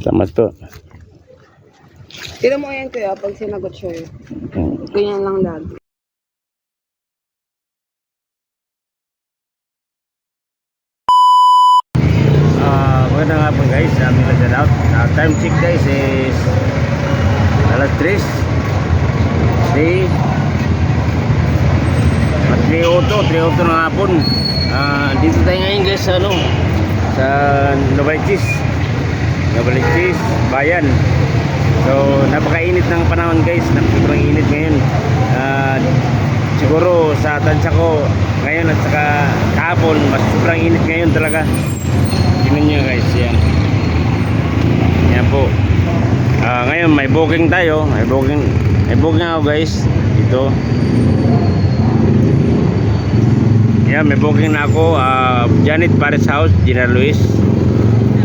Salamat po. Tira mo yan kuya pag sinagot siya. Ganyan lang lagi. Ah, magandang hapon guys. Aming shout out. Uh, time check guys is alas 3. Day at 3.02, 3.02 ng hapon. Ah, dito tayo ngayon guys sa ano sa Novaliches. Novaliches, bayan. So, napakainit ng panahon guys. Napakainit init ngayon. Ah, siguro sa tansya ko ngayon at saka kahapon, mas sobrang init ngayon talaga. Tingnan nyo guys, yan. Yan po. Ah, ngayon may booking tayo. May booking. May booking ako guys. Dito. Yan, may booking na ako. Ah, Janet Paris House, General Luis.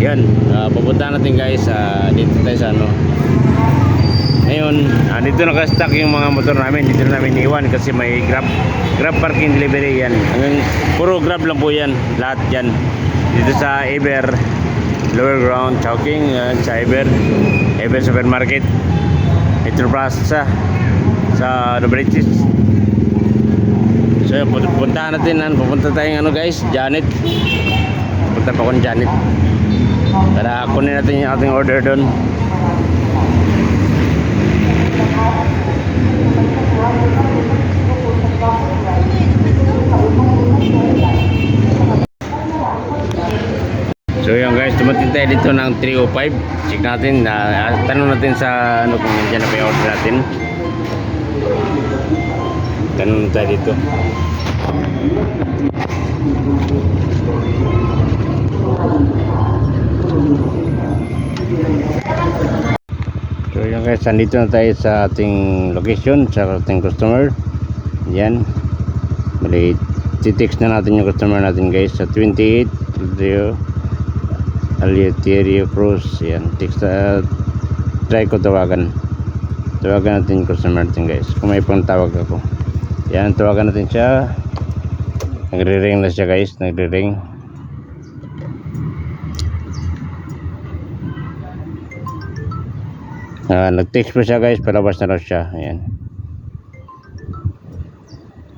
Yan. Ah, pupunta natin guys. Ah, dito tayo sa ano. Ngayon, ah, dito naka-stack yung mga motor namin. Dito na namin iwan kasi may grab grab parking delivery yan. Hanggang puro grab lang po yan. Lahat yan. Dito sa Eber Lower Ground Chowking yan sa Eber Eber Supermarket Metro Plaza sa Novaliches So yun, pun- puntahan natin. Pupunta tayong ano guys, Janet Punta pa ko ng Janet Para kunin natin yung ating order doon So yun guys, dumating tayo dito ng 305. Check natin, na tanong natin sa ano kung nandiyan na ba yung order natin. Tanong tayo dito. So yun guys, nandito na tayo sa ating location, sa ating customer. Yan. Bali, titext na natin yung customer natin guys sa 28 0 Alietirio Cruz yan. Text uh, try ko tawagan. Tawagan natin yung customer natin guys. Kung may pang tawag ako. Yan tawagan natin siya. Nagre-ring na siya guys. Nagre-ring Ah, nag-text po siya guys palabas na raw siya ayan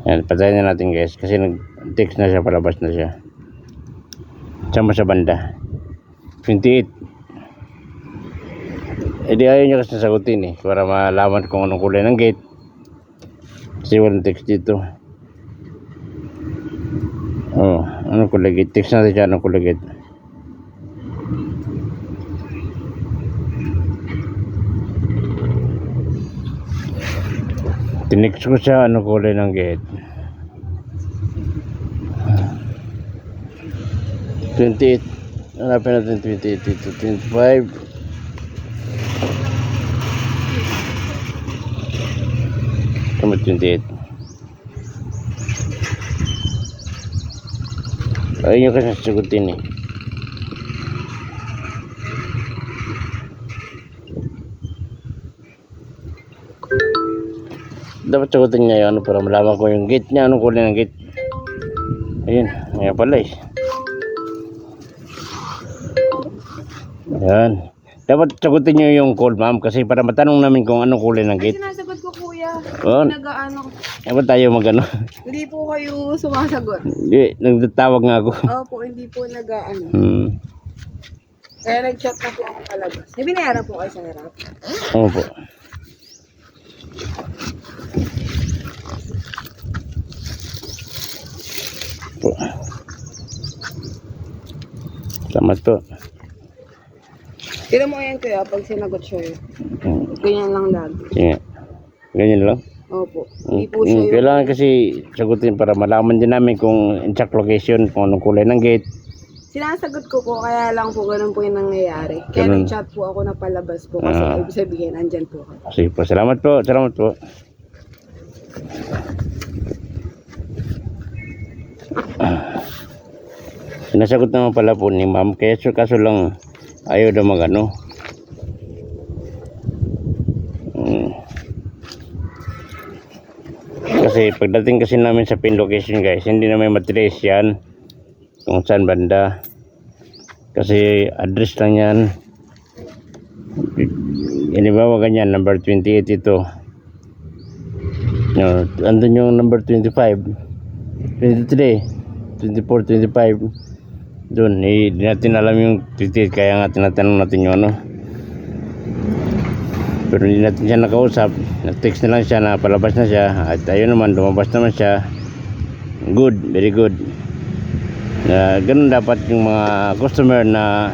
Ayan, patayin na natin guys kasi nag-text na siya palabas na siya Saan mo sa banda? 28. Eh di ayaw niya kasi sagutin eh. Para malaman kung anong kulay ng gate. Kasi walang text dito. Oh, anong kulay gate? Text natin siya anong kulay gate. Tinext ko siya anong kulay ng gate. 28 hanapin natin 28 dito 25 Tama 28 Ayun yung kasi sagutin eh Dapat sagutin niya yun para malaman ko yung gate niya Anong kulay ng gate Ayun, ngayon pala eh Yan. Dapat sagutin nyo yung call, ma'am, kasi para matanong namin kung anong kulay ng gate. sinasagot ko kuya. Oo. Nag-ano. Dapat tayo magano. Hindi po kayo sumasagot. Hindi, nagtatawag nga ako. Opo, hindi po nag-ano. Hmm. Kaya nag-chat na po ako palabas. May binayaran po kayo sa harap. Ano po? Po. Salamat po. Tira mo yan kuya pag sinagot siya eh. Hmm. Ganyan lang lagi. Sige. Ganyan lang. Opo. Hindi po Hmm, siya yung... Kailangan kasi sagutin para malaman din namin kung exact location, kung anong kulay ng gate. Sinasagot ko po, kaya lang po ganun po yung nangyayari. Kaya Ganun. nag-chat po ako na palabas po kasi Ah. ibig sabihin, andyan po ako. Sige po, salamat po, salamat po. Ah. Sinasagot naman pala po ni ma'am, kaya so, kaso lang ayaw daw magano. Hmm. Kasi pagdating kasi namin sa pin location guys, hindi na may matrace yan kung saan banda. Kasi address lang yan. Halimbawa ganyan, number 28 ito. No, andun yung number 25, 23, 24, 25. Doon, eh, di natin alam yung 28, kaya nga tinatanong natin yung ano. Pero hindi natin siya nakausap. Nag-text na lang siya na palabas na siya. At ayun naman, lumabas naman siya. Good, very good. Na ganun dapat yung mga customer na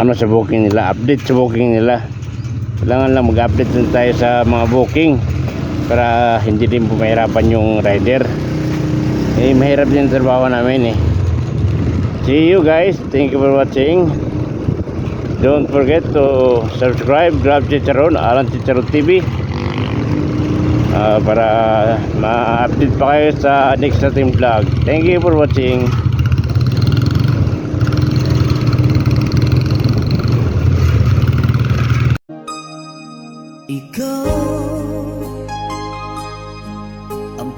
ano sa booking nila, update sa booking nila. Kailangan lang mag-update tayo sa mga booking para hindi din pumahirapan yung rider. Eh, mahirap din trabaho namin eh. See you guys. Thank you for watching. Don't forget to subscribe, Grab Chicharon, Alan Chicharon TV. Ah, para ma-update pa kayo sa next nating vlog. Thank you for watching. Ikaw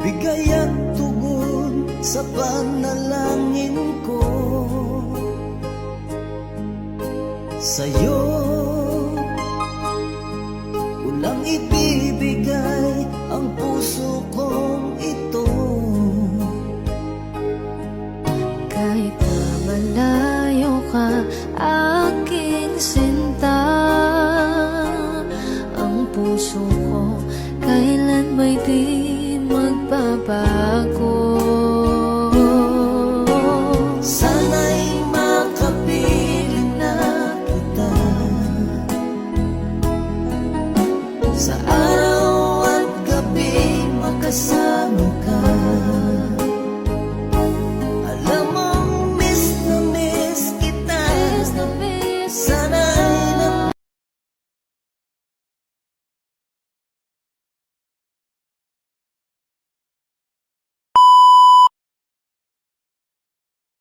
bigay at tugon sa panalangin ko. Sa'yo Ulang ibibigay